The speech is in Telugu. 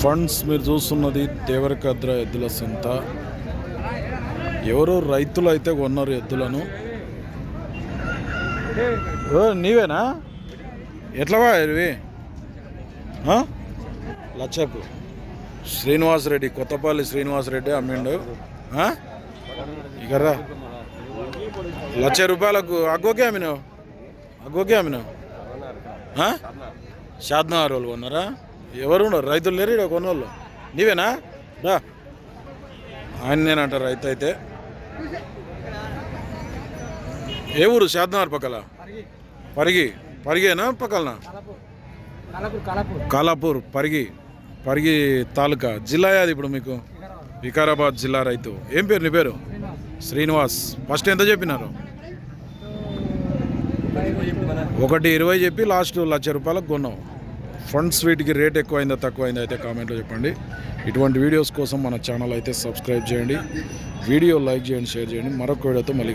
ఫండ్స్ మీరు చూస్తున్నది దేవరకద్ర ఎద్దుల సంత. ఎవరో రైతులు అయితే కొన్నారు ఎద్దులను. ఓ నీవేనా? ఎట్లావా ఇవి? లచ్చపు లచ్చకు. శ్రీనివాస్ రెడ్డి కొత్తపల్లి శ్రీనివాస్ రెడ్డి అమ్మిండు ఇకరా లక్ష రూపాయలకు అగ్గోకే అమ్మినావు? అగ్గోకే అమ్మినావు? ఆ? షాద్నగర్ వాళ్ళు కొన్నారా? ఎవరు రైతులు లేరు ఈడ కొన్నోళ్ళు. నీవేనా? రా. ఆయన నేనంట రైతు అయితే. ఏ ఊరు? షాద్నగర్ పక్కల? పరిగి. పరిగేనా పక్కలనా? కాలాపూర్ పరిగి. పరిగి తాలూకా. జిల్లా అది ఇప్పుడు మీకు? వికారాబాద్ జిల్లా రైతు. ఏం పేరు నీ పేరు? శ్రీనివాస్. ఫస్ట్ ఎంత చెప్పినారు? ఒకటి ఇరవై చెప్పి లాస్ట్ లక్ష రూపాయలకు కొన్నావు. ఫండ్స్ వీటికి రేట్ ఎక్కువైందా తక్కువైందా అయితే కామెంట్లో చెప్పండి. ఇటువంటి వీడియోస్ కోసం మన ఛానల్ అయితే సబ్స్క్రైబ్ చేయండి. వీడియో లైక్ చేయండి షేర్ చేయండి. మరొక వీడియోతో మళ్ళీ